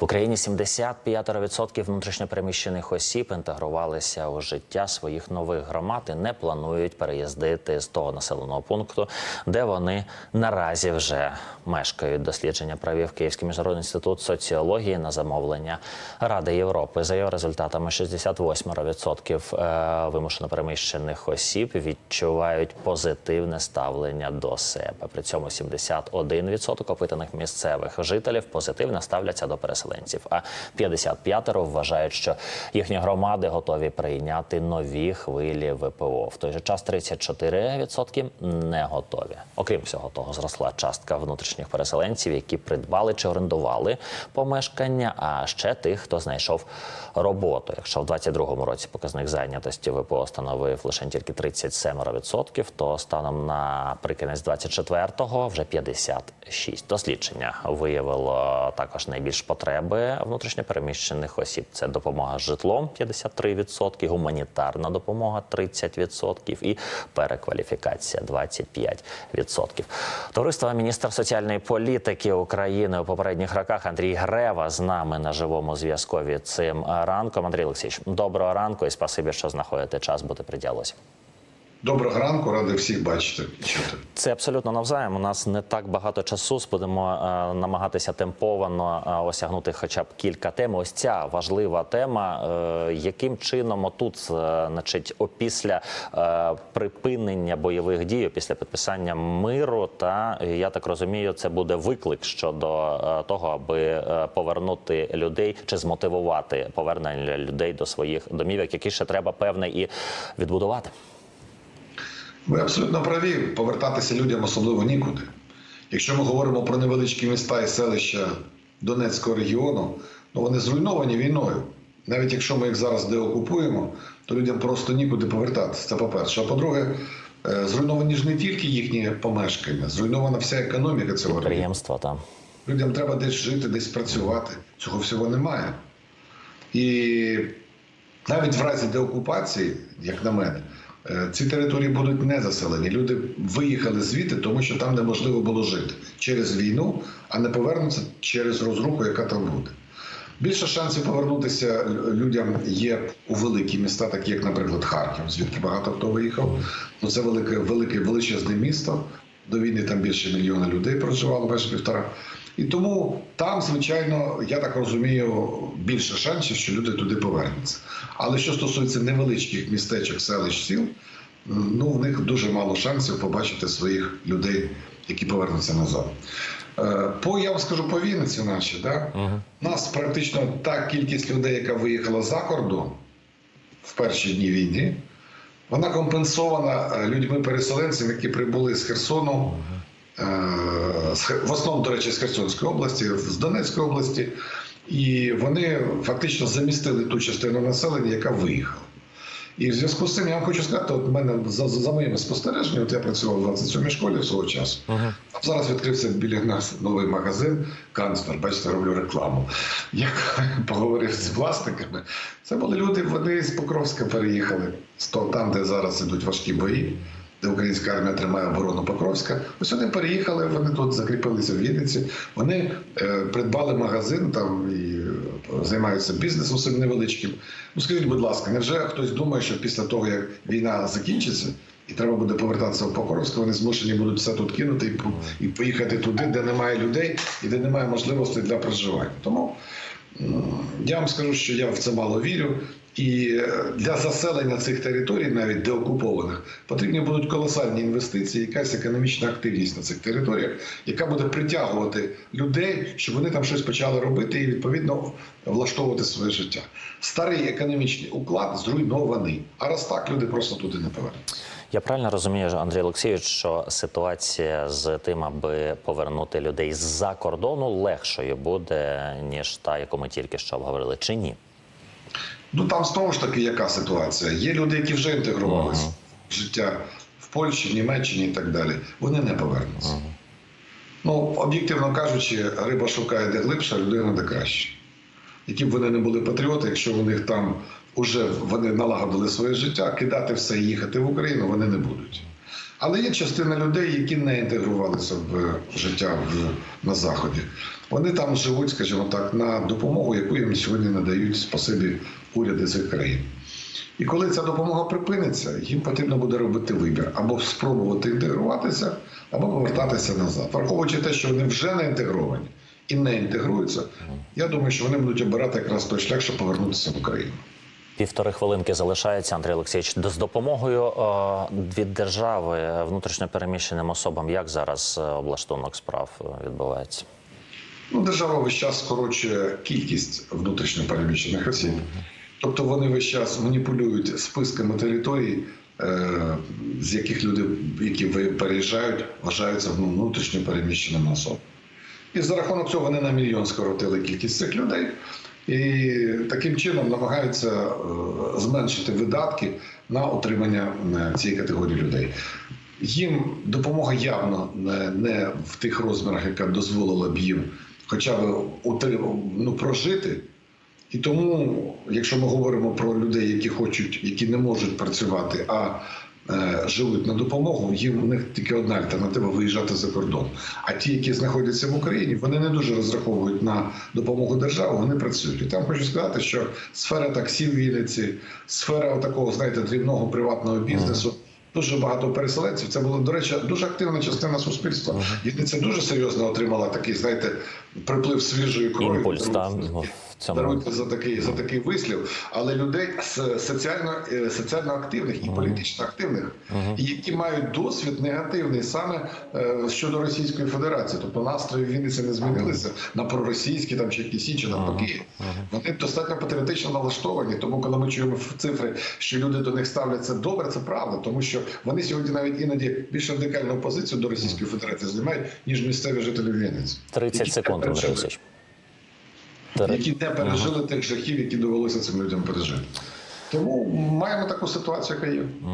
В Україні 75% внутрішньопереміщених осіб інтегрувалися у життя своїх нових громад і не планують переїздити з того населеного пункту, де вони наразі вже мешкають. Дослідження провів Київський міжнародний інститут соціології на замовлення Ради Європи. За його результатами 68% е, вимушено переміщених осіб відчувають позитивне ставлення до себе. При цьому 71% опитаних місцевих жителів позитивно ставляться до переселенців. А 55% вважають, що їхні громади готові прийняти нові хвилі ВПО. В той же час 34% не готові. Окрім всього того, зросла частка внутрішніх переселенців, які придбали чи орендували помешкання, а ще тих, хто знайшов роботу. Якщо в 22-му році показник зайнятості ВПО становив лише тільки 37%, то станом на прикінець 24-го вже 56. Дослідження виявило також найбільш потреби внутрішньопереміщених осіб. Це допомога з житлом 53%, гуманітарна допомога 30% і перекваліфікація 25%. Товариство міністр соціальної політики України у попередніх роках Андрій Грева з нами на живому зв'язку цим ранком. Андрій Олексійович, доброго ранку і спасибі, що знаходите час бути при діалозі. Доброго ранку, радий всіх бачити чути. Це абсолютно навзаєм. У нас не так багато часу. Будемо е, намагатися темповано е, осягнути хоча б кілька тем. Ось ця важлива тема. Е, яким чином отут, е, значить, опісля е, припинення бойових дій, після підписання миру, та я так розумію, це буде виклик щодо е, того, аби е, повернути людей чи змотивувати повернення людей до своїх домівок, які ще треба певне і відбудувати. Ви абсолютно праві. Повертатися людям особливо нікуди. Якщо ми говоримо про невеличкі міста і селища Донецького регіону, ну вони зруйновані війною. Навіть якщо ми їх зараз деокупуємо, то людям просто нікуди повертатися. Це по-перше. А по-друге, е, зруйновані ж не тільки їхні помешкання, зруйнована вся економіка цього. Підприємства там. Людям треба десь жити, десь працювати. Цього всього немає. І навіть в разі деокупації, як на мене, ці території будуть не заселені. Люди виїхали звідти, тому що там неможливо було жити через війну, а не повернуться через розруху, яка там буде. Більше шансів повернутися людям є у великі міста, такі як, наприклад, Харків, звідки багато хто виїхав. Ну це велике, велике величезне місто. До війни там більше мільйона людей проживало, майже півтора. І тому там, звичайно, я так розумію, більше шансів, що люди туди повернуться. Але що стосується невеличких містечок, селищ, сіл, ну в них дуже мало шансів побачити своїх людей, які повернуться назад. Е, По я вам скажу по Вінниці, наші, да? у нас практично та кількість людей, яка виїхала за кордон в перші дні війни, вона компенсована е, людьми-переселенцями, які прибули з Херсону, е, в основному, до речі, з Херсонської області, з Донецької області, і вони фактично замістили ту частину населення, яка виїхала. І в зв'язку з цим я вам хочу сказати, от мене за, за, за моїми спостереженнями, от я працював в 27-й школі свого часу. Там зараз відкрився біля нас новий магазин канцлер. Бачите, роблю рекламу. Я поговорив з власниками. Це були люди, вони з Покровська переїхали там, де зараз ідуть важкі бої. Де українська армія тримає оборону Покровська. Ось вони переїхали, вони тут закріпилися в Вінниці. Вони е, придбали магазин там і е, займаються бізнесом своїм невеличким. Ну скажіть, будь ласка, невже хтось думає, що після того, як війна закінчиться, і треба буде повертатися в Покровськ, вони змушені будуть все тут кинути і, і поїхати туди, де немає людей і де немає можливостей для проживання. Тому я вам скажу, що я в це мало вірю. І е, для заселення цих територій, навіть деокупованих, потрібні будуть колосальні інвестиції, якась економічна активність на цих територіях, яка буде притягувати людей, щоб вони там щось почали робити і відповідно влаштовувати своє життя. Старий економічний уклад зруйнований. А раз так люди просто туди не повернуться. Я правильно розумію, Андрій Олексійович, що ситуація з тим, аби повернути людей з-за кордону, легшою буде, ніж та, яку ми тільки що обговорили, чи ні? Ну там знову ж таки яка ситуація? Є люди, які вже інтегрувалися в життя в Польщі, в Німеччині і так далі. Вони не повернуться. Ну, об'єктивно кажучи, риба шукає де глибше, а людина де краще. Які б вони не були патріоти, якщо у них там вже вони налагодили своє життя, кидати все і їхати в Україну вони не будуть. Але є частина людей, які не інтегрувалися в життя в, на заході. Вони там живуть, скажімо так, на допомогу, яку їм сьогодні надають спасибі уряди цих країн. І коли ця допомога припиниться, їм потрібно буде робити вибір або спробувати інтегруватися, або повертатися назад. Враховуючи те, що вони вже не інтегровані і не інтегруються, я думаю, що вони будуть обирати якраз той шлях, щоб повернутися в Україну. Півтори хвилинки залишається, Андрій Олексійович. З допомогою е, від держави внутрішньопереміщеним особам, як зараз е, облаштунок справ е, відбувається? Ну, держава весь час скорочує кількість внутрішньопереміщених осіб. Тобто вони весь час маніпулюють списками територій, е, з яких люди, які переїжджають, вважаються ну, внутрішньо переміщеними особами. І за рахунок цього вони на мільйон скоротили кількість цих людей. І таким чином намагаються е, зменшити видатки на утримання е, цієї категорії людей. Їм допомога явно не в тих розмірах, яка дозволила б їм хоча б ну, прожити. І тому, якщо ми говоримо про людей, які хочуть, які не можуть працювати, а е, живуть на допомогу, їм у них тільки одна альтернатива виїжджати за кордон. А ті, які знаходяться в Україні, вони не дуже розраховують на допомогу держави, вони працюють. І там хочу сказати, що сфера таксі в Вінниці, сфера такого, знаєте, дрібного приватного бізнесу. Дуже багато переселенців. Це була, до речі, дуже активна частина суспільства. Вінниця дуже серйозно отримала такий, знаєте, приплив свіжої крові. Імпульс там цьому Даруйте за такий за такий вислів, але людей соціально е, соціально активних і політично активних, які мають досвід негативний саме е, щодо Російської Федерації. Тобто настрої в Вінниці не змінилися на проросійські там чи якісь інші навпаки. Вони достатньо патріотично налаштовані. Тому, коли ми чуємо цифри, що люди до них ставляться добре, це правда, тому що вони сьогодні навіть іноді більш радикальну позицію до Російської Федерації займають ніж місцеві жителі Вінниці. 30 секунд. Три- які не пережили тих жахів, які довелося цим людям пережити. Тому маємо таку ситуацію, яка є.